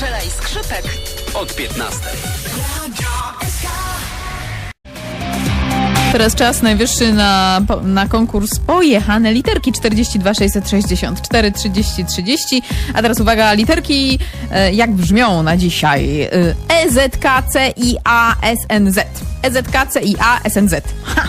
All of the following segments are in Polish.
I Skrzypek Od 15. Teraz czas najwyższy na, na konkurs Pojechane literki 42 664 30 30. A teraz uwaga, literki e, jak brzmią na dzisiaj? E, E, Z, K, C, I, A, S, N, Z. E, Z, K, C, I, A, S, N, Z. Ha!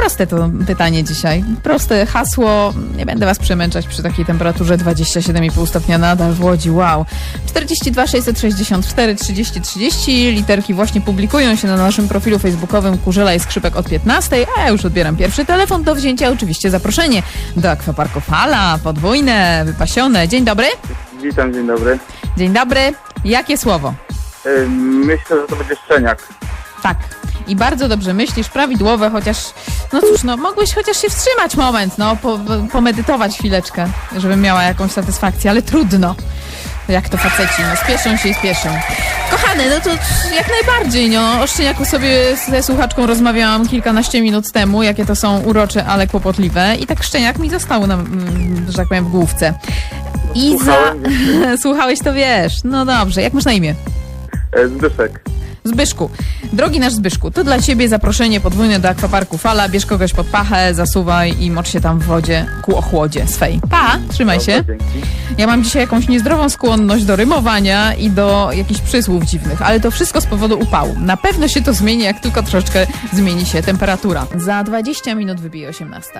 Proste to pytanie dzisiaj. Proste hasło. Nie będę was przemęczać przy takiej temperaturze 27,5 stopnia nadal w Łodzi. Wow. 42 664 30 30. Literki właśnie publikują się na naszym profilu facebookowym Kurzela i Skrzypek od 15. A ja już odbieram pierwszy telefon do wzięcia. Oczywiście zaproszenie do akwaparku Fala. Podwójne, wypasione. Dzień dobry. Witam, dzień dobry. Dzień dobry. Jakie słowo? Y, Myślę, że to będzie szczeniak. Tak. I bardzo dobrze myślisz, prawidłowe, chociaż, no cóż, no mogłeś chociaż się wstrzymać moment, no, po, pomedytować chwileczkę, żebym miała jakąś satysfakcję, ale trudno. Jak to faceci, no spieszą się i spieszą. Kochany, no to jak najbardziej, no. O szczeniaku sobie ze słuchaczką rozmawiałam kilkanaście minut temu, jakie to są urocze, ale kłopotliwe. I tak szczeniak mi został, na, mm, że tak powiem, w główce. I za... Słuchałem, Słuchałeś, to wiesz. No dobrze, jak masz na imię? E, Zbyszek. Zbyszku, drogi nasz Zbyszku, to dla ciebie zaproszenie podwójne do akwaparku Fala. Bierz kogoś pod pachę, zasuwaj i mocz się tam w wodzie ku ochłodzie swej. Pa, trzymaj się. Ja mam dzisiaj jakąś niezdrową skłonność do rymowania i do jakichś przysłów dziwnych, ale to wszystko z powodu upału. Na pewno się to zmieni, jak tylko troszeczkę zmieni się temperatura. Za 20 minut wybije 18.